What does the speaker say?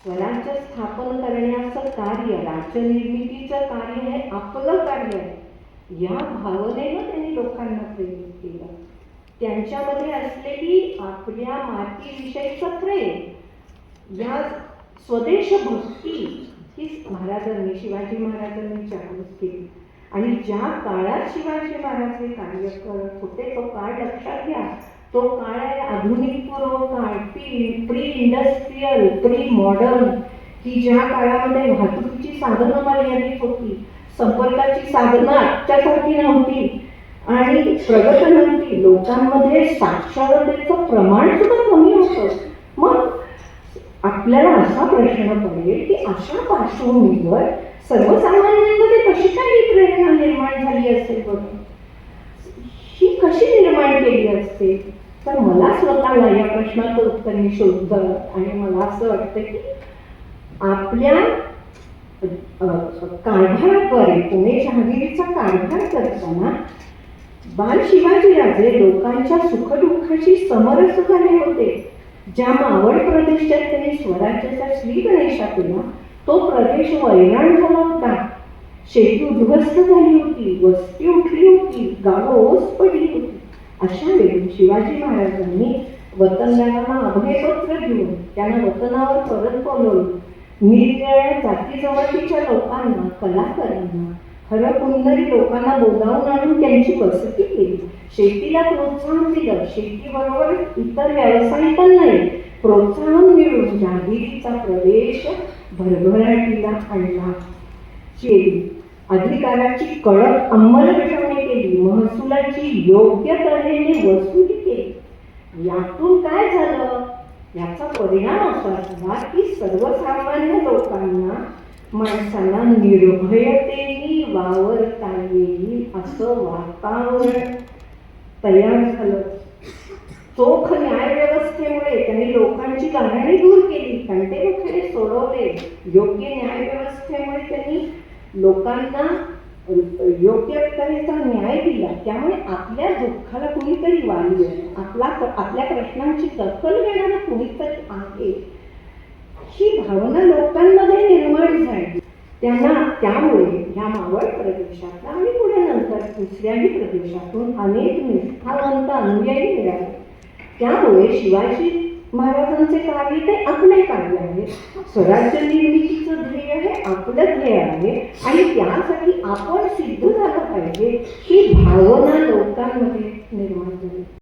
स्वराज्य स्थापन करण्याचं कार्य राज्यनिर्मितीचं कार्य हे आपलं कार्य आहे. या भावनेनं त्यांनी लोकांना प्रेरित केलं. त्यांच्यामध्ये असलेली आपल्या मातीविषयीचं प्रेम या स्वदेश भक्ती ही महाराजांनी शिवाजी महाराजांनी जागृत केली. आणि ज्या काळात शिवाजी महाराज हे कार्य करत होते तो काळ लक्षात घ्या. तो काळ आहे आधुनिक पूर्व काळ. इंडस्ट्रीयल प्री मॉडर्न की ज्या काळामध्ये वाहतुकीची साधनं मर्यादित होती संपर्काची साधनं आजच्यासारखी नव्हती आणि प्रगत नव्हती लोकांमध्ये साक्षरतेचं प्रमाण सुद्धा कमी होतं. मग आपल्याला असा प्रश्न पडेल की अशा पार्श्वभूमीवर सर्वसामान्यांमध्ये कशी काही प्रेरणा निर्माण झाली असेल बघ ही कशी निर्माण केली असते? तर मला स्वतःला या प्रश्नाचं उत्तर मी शोधलं आणि मला असं वाटतं की आपल्या अ, कारभाराद्वारे पुणे जहांगीरचा कारभार करताना बाल शिवाजीराजे लोकांच्या सुखदुःखाशी समरस झाले होते. ज्या मावळ प्रदेशात त्यांनी स्वराज्याचा श्री गणेशा केला तो प्रदेश वैराण झाला होता. शेती उद्ध्वस्त झाली होती वस्ती उठली होती गावं ओस पडली होती. अशा वेळी शिवाजी महाराजांनी वतनदारांना अभयपत्र घेऊन त्यांना वतनावर परत बोलवलं. निरनिराळ्या जाती जमातीच्या लोकांना कलाकारांना खरं लोकांना बोलावून आणून त्यांची वसती केली. शेतीला प्रोत्साहन दिलं. शेतीबरोबर इतर व्यावसायिकांनाही प्रोत्साहन मिळून जहागिरीचा प्रवेश भरभराटीला आणला. शेती अधिकाराची कडक अंमलबजावणी केली महसुलाची योग्य तऱ्हेने वसुली केली. यातून काय झालं? याचा परिणाम असा झाला की सर्वसामान्य लोकांना माणसांना निर्भयतेने वावरता येईल असं वातावरण तयार झालं. चोख न्याय व्यवस्थेमुळे त्यांनी लोकांची गाऱ्हाणी दूर केली. कंटेनखेडे सोडवले. योग्य न्याय व्यवस्थेमुळे त्यांनी लोकांना योग्य तऱ्हेचा न्याय दिला त्यामुळे आपल्या दुःखाला कुणीतरी वाली आहे. आपला आपल्या प्रश्नांची दखल घेणारा कुणीतरी आहे. ही भावना लोकांमध्ये निर्माण झाली. त्यांना त्यामुळे ह्या मावळ प्रदेशातला आणि पुढे नंतर दुसऱ्याही प्रदेशातून अनेक निष्ठावंत अनुयायी मिळाले. त्यामुळे शिवाजी महाराजांचे कार्य ते आपले कार्य आहे. स्वराज्य निर्मितीचं ध्येय हे आपलं ध्येय आहे आणि त्यासाठी आपण सिद्ध झालं पाहिजे ही भावना लोकांमध्ये निर्माण झाली.